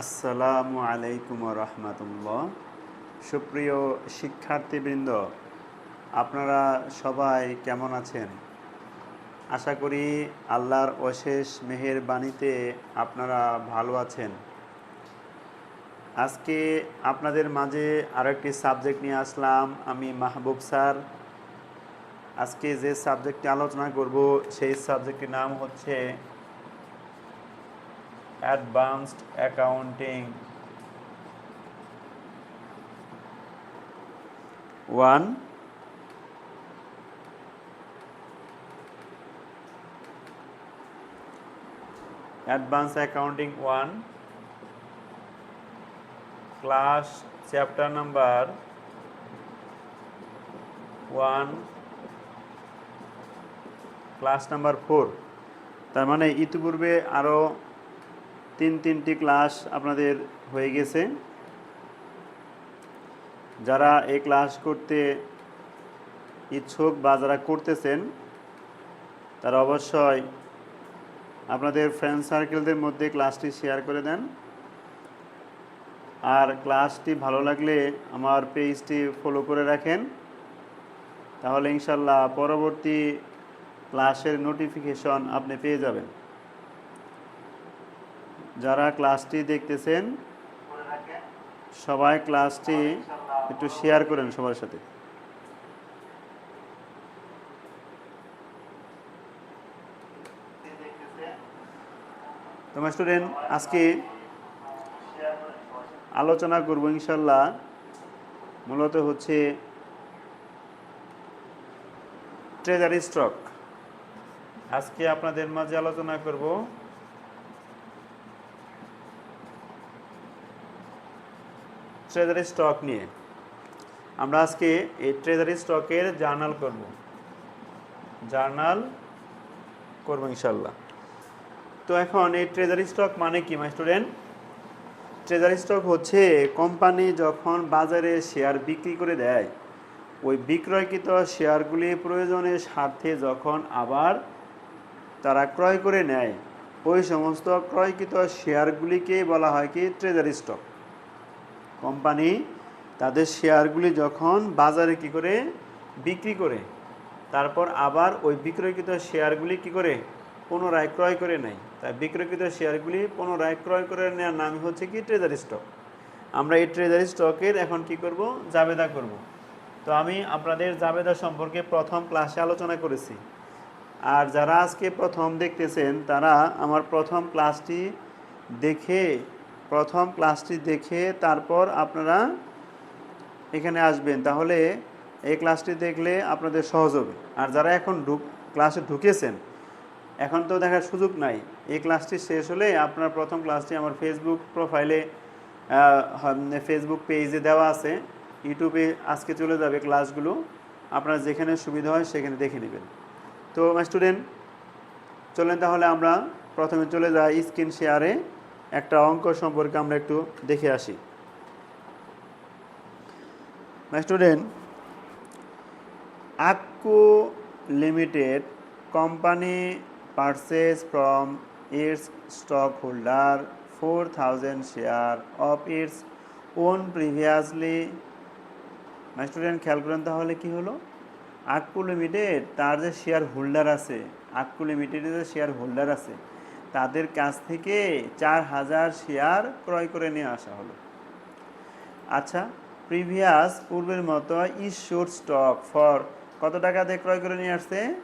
আসসালামু আলাইকুম রহমতুল্লাহ। সুপ্রিয় শিক্ষার্থীবৃন্দ, আপনারা সবাই কেমন আছেন? আশা করি আল্লাহর অশেষ মেহের বাণীতে আপনারা ভালো আছেন। আজকে আপনাদের মাঝে আরও একটি সাবজেক্ট নিয়ে আসলাম, আমি মাহবুব স্যার। আজকে যে সাবজেক্টটি আলোচনা করব, সেই সাবজেক্টটির নাম হচ্ছে advanced accounting one advance accounting one class chapter number one class number four তার মানে ইতিপূর্বে আরও তিন তিনটি ক্লাস আপনাদের হয়ে গেছে। যারা এই ক্লাস করতে ইচ্ছুক বা যারা করতেছেন, তারা অবশ্যই আপনাদের ফ্রেন্ড সার্কেলদের মধ্যে ক্লাসটি শেয়ার করে দেন। আর ক্লাসটি ভালো লাগলে আমার পেজটি ফলো করে রাখেন। তাহলে ইনশাল্লাহ পরবর্তী ক্লাসের নোটিফিকেশন আপনি পেয়ে যাবেন। যারা ক্লাসটি দেখতেছেন, সবাই ক্লাসটি একটু শেয়ার করেন সবার সাথে। তোমার স্টুডেন্ট আজকে আলোচনা করব ইনশাল্লাহ। মূলত হচ্ছে ট্রেজারি স্টক আজকে আপনাদের মাঝে আলোচনা করব ট্রেজারি স্টক নিয়ে। আমরা আজকে এই ট্রেজারি স্টকের জার্নাল করব। জার্নাল করব ইনশাল্লাহ তো এখন এই ট্রেজারি স্টক মানে কি মাই স্টুডেন্ট ট্রেজারি স্টক হচ্ছে কোম্পানি যখন বাজারে শেয়ার বিক্রি করে দেয়, ওই বিক্রয়কৃত শেয়ারগুলি প্রয়োজনের স্বার্থে যখন আবার তারা ক্রয় করে নেয়, ওই সমস্ত ক্রয়কৃত শেয়ারগুলিকে বলা হয় কি ট্রেজারি স্টক কোম্পানি তাদের শেয়ারগুলি যখন বাজারে কি করে? বিক্রি করে। তারপর আবার ওই বিক্রয়কৃত শেয়ারগুলি কি করে? পুনরায় ক্রয় করে নেয়। তাই বিক্রয়কৃত শেয়ারগুলি পুনরায় ক্রয় করে নেওয়ার নাম হচ্ছে কি? ট্রেজারি স্টক আমরা এই ট্রেজারি স্টকের এখন কি করব? জাবেদা করব। তো আমি আপনাদের জাবেদা সম্পর্কে প্রথম ক্লাসে আলোচনা করেছি। আর যারা আজকে প্রথম দেখতেছেন, তারা আমার প্রথম ক্লাসটি দেখে প্রথম ক্লাসটি দেখে তারপর আপনারা এখানে আসবেন। তাহলে এই ক্লাসটি দেখলে আপনাদের সহজ হবে। আর যারা এখন ঢুক, ক্লাসে ঢুকেছেন, এখন তো দেখার সুযোগ নাই। এই ক্লাসটি শেষ হলে আপনার প্রথম ক্লাসটি আমার ফেসবুক প্রোফাইলে ফেসবুক পেজে দেওয়া আছে। ইউটিউবে আজকে চলে যাবে ক্লাসগুলো। আপনার যেখানে সুবিধা হয় সেখানে দেখে নেবেন। তো স্টুডেন্ট চলেন তাহলে আমরা প্রথমে চলে যাই স্ক্রিন শেয়ারে একটা অঙ্ক সম্পর্কে আমরা একটু দেখে আসি। Student আকু limited company purchase from its stockholder four thousand share of its own previously. Student খেয়াল করেন তাহলে কি হলো? আকু লিমিটেড তার যে শেয়ার হোল্ডার আছে আকু লিমিটেডের যে শেয়ার হোল্ডার আছে তাদের কাছ থেকে চার হাজার শেয়ার ক্রয় করে নিয়ে আসা হলো। আচ্ছা প্রিভিয়াস পূর্বের মতো ইস্যুড স্টক ফর কত টাকা দিয়ে ক্রয় করে নিয়ে আসছে?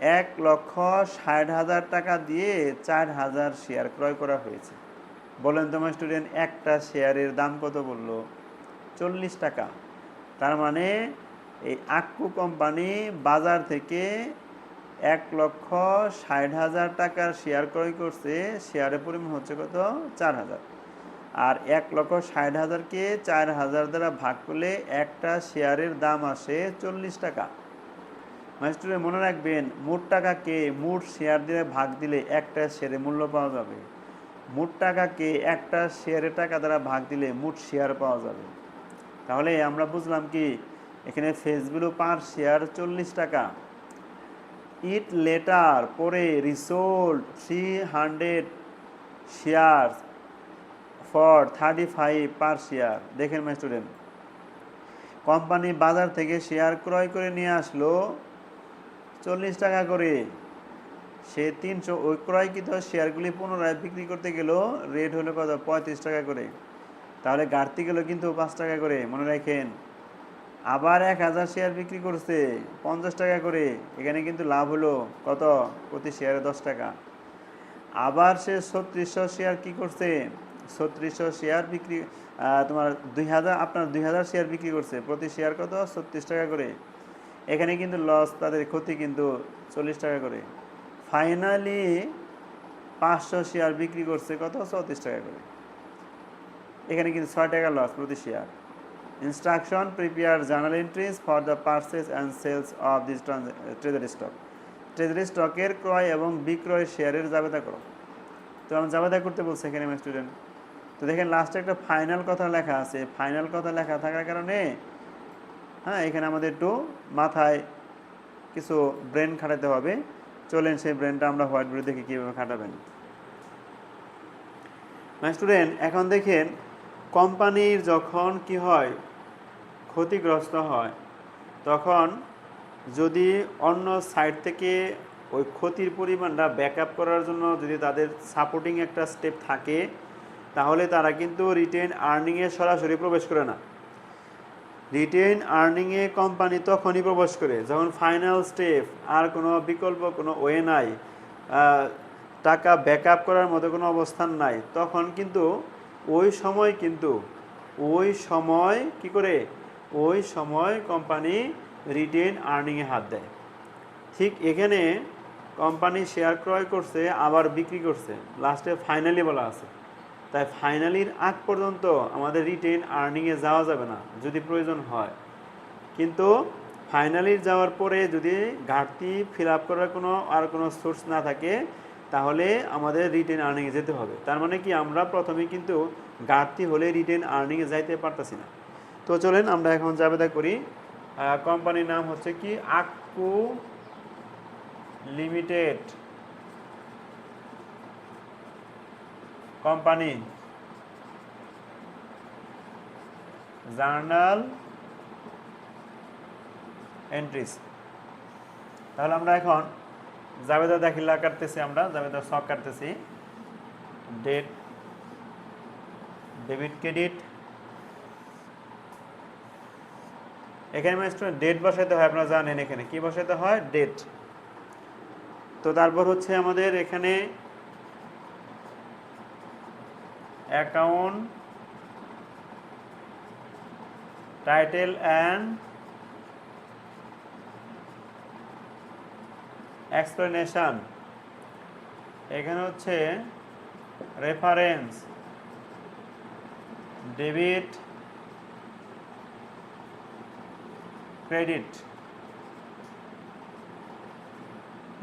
এক লক্ষ ষাট হাজার টাকা দিয়ে চার হাজার শেয়ার ক্রয় করা হয়েছে। বলেন তোমার স্টুডেন্ট একটা শেয়ারের দাম কত বলল? চল্লিশ টাকা। তার মানে এই আক্কু কোম্পানি বাজার থেকে এক লক্ষ ষাট হাজার টাকার শেয়ার ক্রয় করছে শেয়ারের পরিমাণ হচ্ছে কত? চার হাজার। আর এক লক্ষ ষাট হাজারকে চার হাজার দ্বারা ভাগ করলে একটা শেয়ারের দাম আসে চল্লিশ টাকা। মাস্টারে মনে রাখবেন, মোট টাকাকে মোট শেয়ার দিয়ে ভাগ দিলে একটা শেয়ারে মূল্য পাওয়া যাবে। মোট টাকাকে একটা শেয়ারের টাকা দ্বারা ভাগ দিলে মোট শেয়ার পাওয়া যাবে। তাহলে আমরা বুঝলাম কি, এখানে ফেসগুলো পার শেয়ার চল্লিশ টাকা। ইট লেটার পরে resold three hundred share for thirty five per share. দেখেন মাই স্টুডেন্ট কোম্পানি বাজার থেকে শেয়ার ক্রয় করে নিয়ে আসলো চল্লিশ টাকা করে। সে তিনশো ওই ক্রয়কৃত শেয়ারগুলি পুনরায় বিক্রি করতে গেল রেট হলো কত? পঁয়ত্রিশ টাকা করে। তাহলে ঘাটতি গেল কিন্তু পাঁচ টাকা করে। মনে রাখেন আবার এক হাজার শেয়ার বিক্রি করছে, পঞ্চাশ টাকা করে। এখানে কিন্তু লাভ হলো কত? প্রতি শেয়ারে দশ টাকা। আবার সে ছত্রিশশো শেয়ার কি করছে? ছত্রিশশো শেয়ার বিক্রি তোমার দুই হাজার, আপনার দুই হাজার শেয়ার বিক্রি করছে। প্রতি শেয়ার কত? ছত্রিশ টাকা করে। এখানে কিন্তু লস তাদের ক্ষতি কিন্তু চল্লিশ টাকা করে। ফাইনালি পাঁচশো শেয়ার বিক্রি করছে কত? চৌত্রিশ টাকা করে। এখানে কিন্তু ছয় টাকা লস প্রতি share instruction prepare journal entries for the purchase and sales of this treasury stock treasury স্টকের ক্রয় এবং বিক্রয় শেয়ারের জাবেদা করো। তো আমি জাবেদা করতে বলছে এখানে আমার স্টুডেন্ট তো দেখেন লাস্টে একটা ফাইনাল কথা লেখা আছে। ফাইনাল কথা লেখা থাকার কারণে হ্যাঁ এখানে আমাদের একটু মাথায় কিছু ব্রেন খাটাতে হবে। চলেন সেই ব্রেনটা আমরা হোয়াইট বোর্ডে দেখে কীভাবে খাটাবেন। স্টুডেন্ট এখন দেখেন কোম্পানির যখন কি হয় ক্ষতিগ্রস্ত হয়। তখন যদি অন্য সাইড থেকে ওই ক্ষতির পরিমাণটা ব্যাকআপ করার জন্য যদি তাদের সাপোর্টিং একটা স্টেপ থাকে, তাহলে তারা কিন্তু রিটেন আর্নিংয়ে সরাসরি প্রবেশ করে না। রিটেন আর্নিংয়ে কোম্পানি তখনই প্রবেশ করে, যখন ফাইনাল স্টেপ আর কোনো বিকল্প, কোনো ওয়ে নাই টাকা ব্যাকআপ করার মতো কোনো অবস্থান নাই, তখন কিন্তু ওই সময় কিন্তু, ওই সময় কি করে ওই সময় কোম্পানি রিটেন আর্নিংয়ে হাত দেয়। ঠিক এখানে কোম্পানি শেয়ার ক্রয় করছে, আবার বিক্রি করছে। লাস্টে ফাইনালি বলা আছে। তাই ফাইনালির আগ পর্যন্ত আমাদের রিটেন আর্নিংয়ে যাওয়া যাবে না, যদি প্রয়োজন হয়। কিন্তু ফাইনালির যাওয়ার পরে যদি ঘাটতি ফিল আপ করার কোনো আর কোনো সোর্স না থাকে, তাহলে আমাদের রিটেন আর্নিংয়ে যেতে হবে। তার মানে কি, আমরা প্রথমে কিন্তু ঘাটতি হলে রিটেন আর্নিংয়ে যাইতে পারতাছি না। তো চলেন আমরা এখন জাবেদা করি। কোম্পানির নাম হচ্ছে কি? আকু লিমিটেড। কোম্পানি। Journal entries. তাহলে আমরা এখন জাবেদা দাখিলা কাটতেছি আমরা জাবেদা শখ কাটতেছি। Date, debit credit. এখানে স্টুডেন্ট ডেট বসাইতে হয়, আপনারা জানেন এখানে। কি বসাইতে হয়? ডেট তো তারপর হচ্ছে আমাদের এখানে অ্যাকাউন্ট টাইটেল অ্যান্ড এক্সপ্লেনেশন এখানে হচ্ছে রেফারেন্স ডেবিট ক্রেডিট।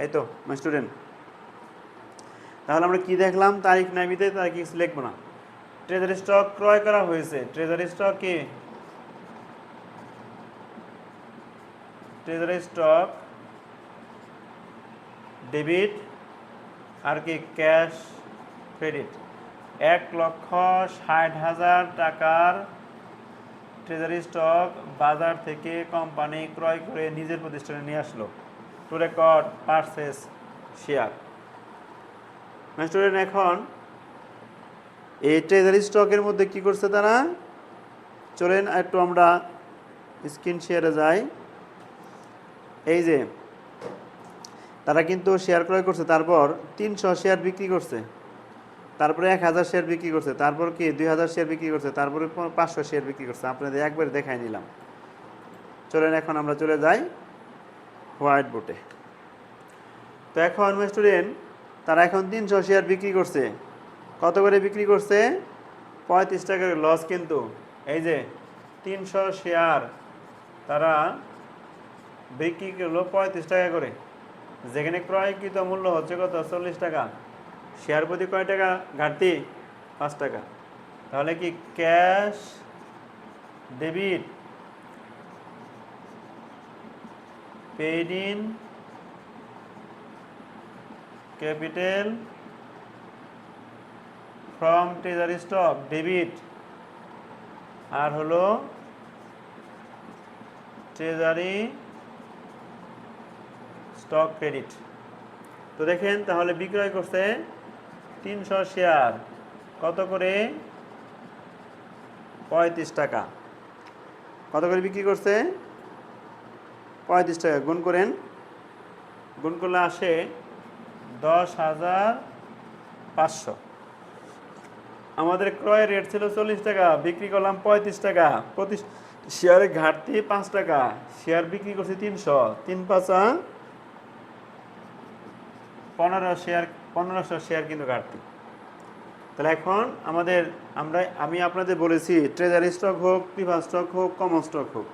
এই তো মাই স্টুডেন্ট তাহলে আমরা কি দেখলাম? তারিখ নামিতে তারিখ কিছু লিখব না। ট্রেজারি স্টক ক্রয় করা হয়েছে। ট্রেজারি স্টক কি? ট্রেজারি স্টক ডেবিট আর কি ক্যাশ ক্রেডিট এক লক্ষ ষাট হাজার টাকার ট্রেজারি স্টক বাজার থেকে কোম্পানি ক্রয় করে নিজের প্রতিষ্ঠানে নিয়ে আসলো। To record purchase share student এখন এই ট্রেজারি স্টকের মধ্যে কি করছে তারা? চলেন একটু আমরা স্ক্রিন শেয়ারে যাই। এই যে, তারা কিন্তু শেয়ার ক্রয় করছে, তারপর তিনশো শেয়ার বিক্রি করছে। তারপরে এক হাজার শেয়ার বিক্রি করছে, তারপর কি দুই হাজার শেয়ার বিক্রি করছে, তারপরে পাঁচশো শেয়ার বিক্রি করছে। আপনাদের একবার দেখাই নিলাম। চলেন এখন আমরা চলে যাই হোয়াইট বোর্ডে তো এখন স্টুডেন্ট তারা এখন তিনশো শেয়ার বিক্রি করছে। কত করে বিক্রি করছে? পঁয়ত্রিশ টাকার লস কিন্তু। এই যে তিনশো শেয়ার তারা বিক্রি করল পঁয়ত্রিশ টাকা করে। যেখানে ক্রয়কৃত মূল্য হচ্ছে কত? চল্লিশ টাকা। শেয়ার প্রতি কয় টাকা? ঘাটতি পাঁচ টাকা। তাহলে কি cash, debit paid in, capital, from treasury stock, debit, আর হলো ট্রেজারি স্টক ক্রেডিট। তো দেখেন, তাহলে বিক্রয় করছে তিনশো শেয়ার। কত করে? পঁয়ত্রিশ টাকা। কত করে বিক্রি করছে? পঁয়ত্রিশ টাকা। গুণ করেন। গুণ করলে আসে দশ হাজার পাঁচশো। আমাদের ক্রয় রেট ছিল চল্লিশ টাকা, বিক্রি করলাম পঁয়ত্রিশ টাকা। প্রতি শেয়ারের ঘাটতি পাঁচ টাকা। শেয়ার বিক্রি করছি তিনশো। তিন পাঁচা পনেরো শেয়ার পনেরোশো শেয়ার কিন্তু ঘাটতি। তাহলে এখন আমাদের আমরা, আমি আপনাদের বলেছি ট্রেজারি স্টক হোক প্রিফার স্টক হোক কমন স্টক হোক,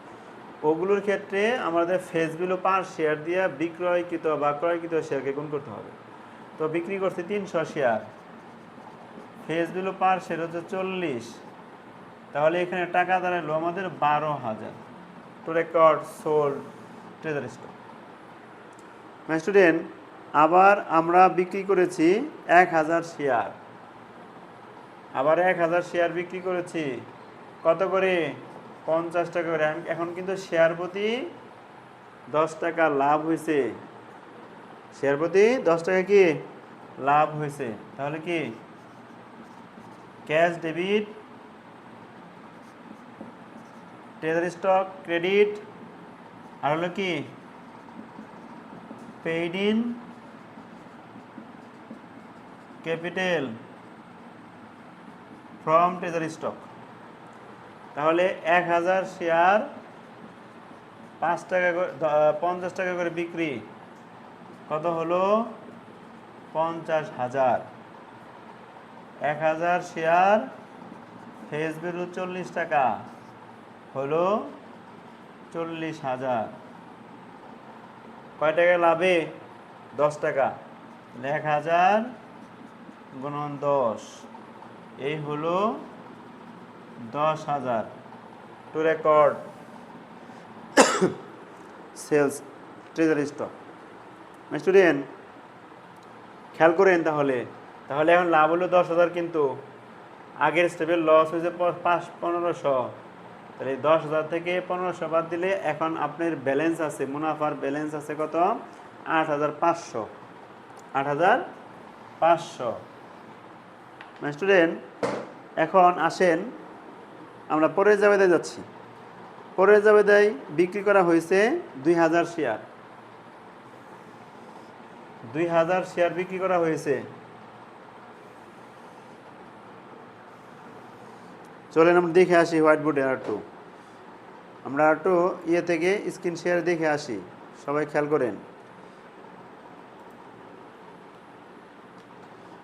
ওগুলোর ক্ষেত্রে আমাদের ফেস ভ্যালু পার শেয়ার দিয়ে বিক্রয়কৃত বা ক্রয়কৃত শেয়ারকে গুণ করতে হবে। তো বিক্রি করছে তিনশো share face value per share হচ্ছে চল্লিশ, তাহলে এখানে টাকা দাঁড়াল আমাদের বারো হাজার। To record sold treasury stock my student আবার আমরা বিক্রি করেছি এক হাজার শেয়ার। আবার এক হাজার শেয়ার বিক্রি করেছি। কত করে? পঞ্চাশ টাকা করে। এখন কিন্তু শেয়ার প্রতি দশ টাকা লাভ হয়েছে। শেয়ার প্রতি দশ টাকা কি? লাভ হয়েছে। তাহলে কি? Cash, debit, treasury stock, credit, আর হলো কি? Paid in capital from treasury stock তাহলে এক হাজার শেয়ার পাঁচ টাকা করে পঞ্চাশ টাকা করে বিক্রি। কত হলো? পঞ্চাশ হাজার। এক হাজার শেয়ার ফেস ভ্যালু চল্লিশ টাকা, হলো চল্লিশ হাজার। কয় টাকা লাভে? দশ টাকা। এক হাজার গুণন দশ। এই হলো দশ হাজার। To record sales treasury stock student খেয়াল করেন তাহলে। তাহলে এখন লাভ হলো দশ হাজার কিন্তু আগের স্টেপের লস হয়েছে পাঁচ, পনেরোশো। তাহলে দশ হাজার থেকে পনেরোশো বাদ দিলে এখন আপনার ব্যালেন্স আছে, মুনাফার ব্যালেন্স আছে কত? আট হাজার পাঁচশো। আট হাজার পাঁচশো। স্টুডেন্ট এখন আসেন, আমরা পরের জাবেদায় যাচ্ছি। পরের জাবেদায় বিক্রি করা হয়েছে দুই হাজার শেয়ার। দুই হাজার শেয়ার বিক্রি করা হয়েছে। চলেন আমরা দেখে আসি হোয়াইট বোর্ডে আর টু আমরা আর টু ইয়ে থেকে স্ক্রিন শেয়ার দেখে আসি। সবাই খেয়াল করেন।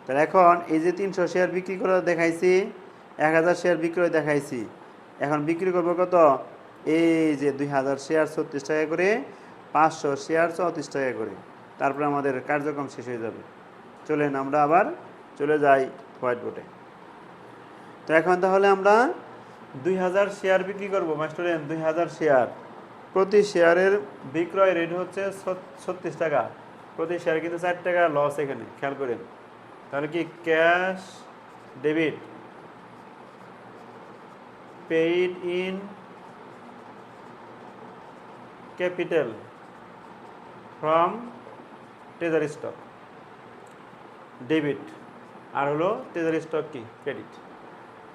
তাহলে এখন এই যে তিনশো শেয়ার বিক্রি করে দেখাইছি, এক হাজার শেয়ার বিক্রয় দেখাইছি। এখন বিক্রি করব কত? এই যে দুই হাজার শেয়ার ছত্রিশ টাকা করে, পাঁচশো শেয়ার চৌত্রিশ টাকা করে। তারপরে আমাদের কার্যক্রম শেষ হয়ে যাবে। চলেন আমরা আবার চলে যাই হোয়াইট বোর্ডে। তো এখন তাহলে আমরা দুই হাজার শেয়ার বিক্রি করব মাস্টুডেন্ট দুই হাজার শেয়ার। প্রতি শেয়ারের বিক্রয় রেট হচ্ছে ছত্রিশ টাকা। প্রতি শেয়ার কিন্তু চার টাকা লস এখানে, খেয়াল করেন। তাহলে কি cash debit paid in capital from treasury stock. Debit, আর হলো ট্রেজারি স্টক কি? ক্রেডিট।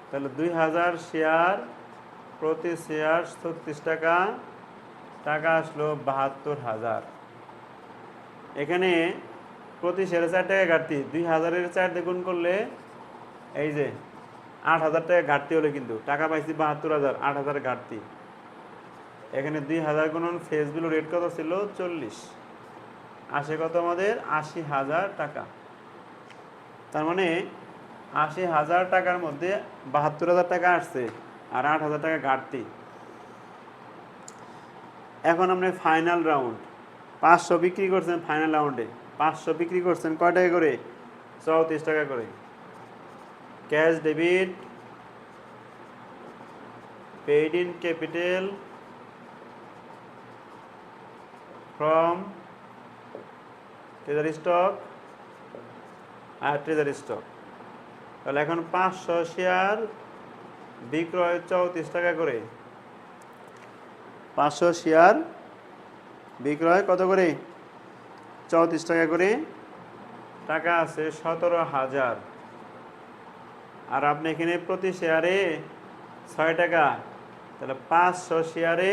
তাহলে দুই হাজার শেয়ার প্রতি শেয়ার ছত্রিশ টাকা টাকা আসলো বাহাত্তর হাজার। এখানে প্রতি শেয়ারে চার টাকা ঘাটতি। দুই হাজারের চার দ্বিগুণ করলে এই যে আট হাজার টাকা ঘাটতি হলে কিন্তু। টাকা পাইছি বাহাত্তর হাজার, আট হাজার ঘাটতি। এখানে দুই হাজার গুণন ফেস বিল রেট কত ছিল? চল্লিশ। আসে কত আমাদের? আশি হাজার টাকা। তার মানে আশি হাজার টাকার মধ্যে বাহাত্তর হাজার টাকা আসছে আর আট হাজার টাকা ঘাটতি। এখন আপনি ফাইনাল রাউন্ড পাঁচশো বিক্রি করছেন ফাইনাল রাউন্ডে পাঁচশো বিক্রি করছেন। কয় টাকা করে? চৌত্রিশ টাকা করে। Cash debit, paid in capital, from treasury stock R treasury stock. তাহলে এখন পাঁচশো শেয়ার বিক্রয় চৌত্রিশ টাকা করে। পাঁচশো শেয়ার বিক্রয় কত করে? চৌত্রিশ টাকা করে। টাকা আছে সতেরো হাজার। আর আপনি এখানে প্রতি শেয়ারে ছয় টাকা। তাহলে পাঁচশো শেয়ারে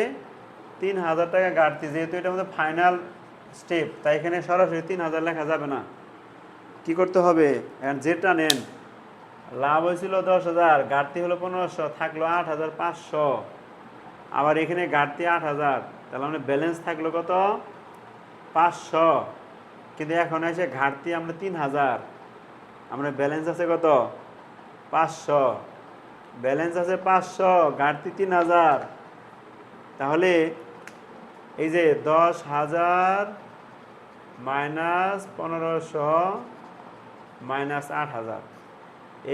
তিন হাজার টাকা ঘাটতি, যেহেতু এটা আমাদের ফাইনাল স্টেপ তাই এখানে সরাসরি তিন হাজার লেখা যাবে না। কি করতে হবে? যেটা নেন, লাভ হয়েছিল দশ হাজার, ঘাটতি হলো পনেরোশো, থাকল আট হাজার পাঁচশো। আবার এখানে ঘাটতি আট হাজার, তাহলে আমাদের ব্যালেন্স থাকল কত? পাঁচশো। কিন্তু এখন এসে ঘাটতি আমরা তিন হাজার। আমরা ব্যালেন্স আছে কত? পাঁচশো। ব্যালেন্স আছে পাঁচশো, ঘাটতি তিন হাজার। তাহলে এই যে দশ হাজার মাইনাস পনেরোশো মাইনাস আট হাজার।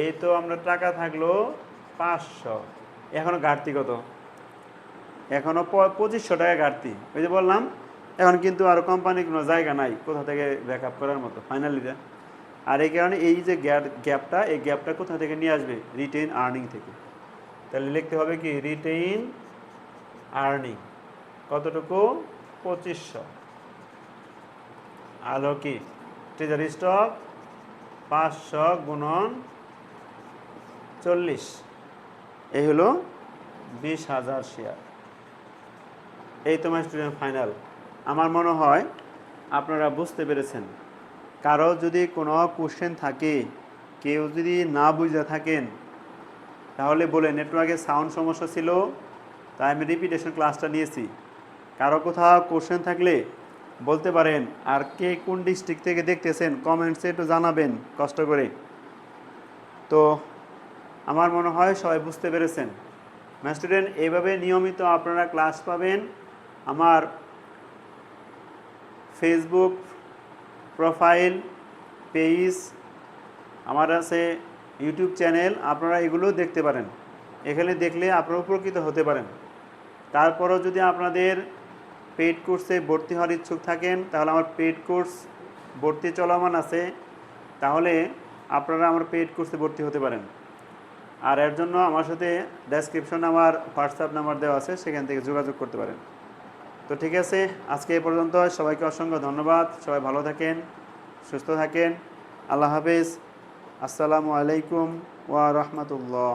এই তো আমরা টাকা থাকল পাঁচশো। এখনও ঘাটতি কত? এখনও পঁচিশশো টাকা ঘাটতি। ওই যে বললাম এখন কিন্তু আর কোম্পানির কোনো জায়গা নাই, কোথা থেকে ব্যাক আপ করার মতো ফাইনালিতে আর এই কারণে এই যে গ্যাপটা এই গ্যাপটা কোথা থেকে নিয়ে আসবে? রিটেইন আর্নিং থেকে। তাহলে লিখতে হবে কি? রিটেইন আর্নিং কতটুকু? পঁচিশশো। আলো কি ট্রেজারি স্টক পাঁচশো গুণন চল্লিশ। এই হলো বিশ হাজার শেয়ার এই তোমার স্টুডেন্ট ফাইনাল আমার মনে হয় আপনারা বুঝতে পেরেছেন। কারও যদি কোনো কোশ্চেন থাকে, কেউ যদি না বুঝে থাকেন, তাহলে বলে নেটওয়ার্কে সাউন্ড সমস্যা ছিল, তাই আমি রিপিটেশন ক্লাসটা নিয়েছি। কারও কোথাও কোশ্চেন থাকলে বলতে পারেন, আর কে কোন ডিস্ট্রিক্ট থেকে দেখতেছেন কমেন্টসে একটু জানাবেন, কষ্ট করে। তো আমার মনে হয় সবাই বুঝতে পেরেছেন। স্টুডেন্ট এইভাবে নিয়মিত আপনারা ক্লাস পাবেন। আমার ফেসবুক প্রোফাইল পেজ আমার আছে ইউটিউব চ্যানেল আপনারা এগুলো দেখতে পারেন। এখানে দেখলে আপনারা উপকৃত হতে পারেন। তারপরও যদি আপনাদের পেড কোর্সে ভর্তি হওয়ার ইচ্ছুক থাকেন, তাহলে আমার পেড কোর্স ভর্তি চলমান আছে, তাহলে আপনারা আমার পেড কোর্সে ভর্তি হতে পারেন। আর এর জন্য আমার সাথে ডেসক্রিপশনে আমার হোয়াটসঅ্যাপ নাম্বার দেওয়া আছে, সেখান থেকে যোগাযোগ করতে পারেন। তো ঠিক আছে, আজকে এ পর্যন্ত সবাইকে অসংখ্য ধন্যবাদ। সবাই ভালো থাকেন, সুস্থ থাকেন। আল্লাহ হাফেজ। আসসালামু আলাইকুম ওয়া রাহমাতুল্লাহ।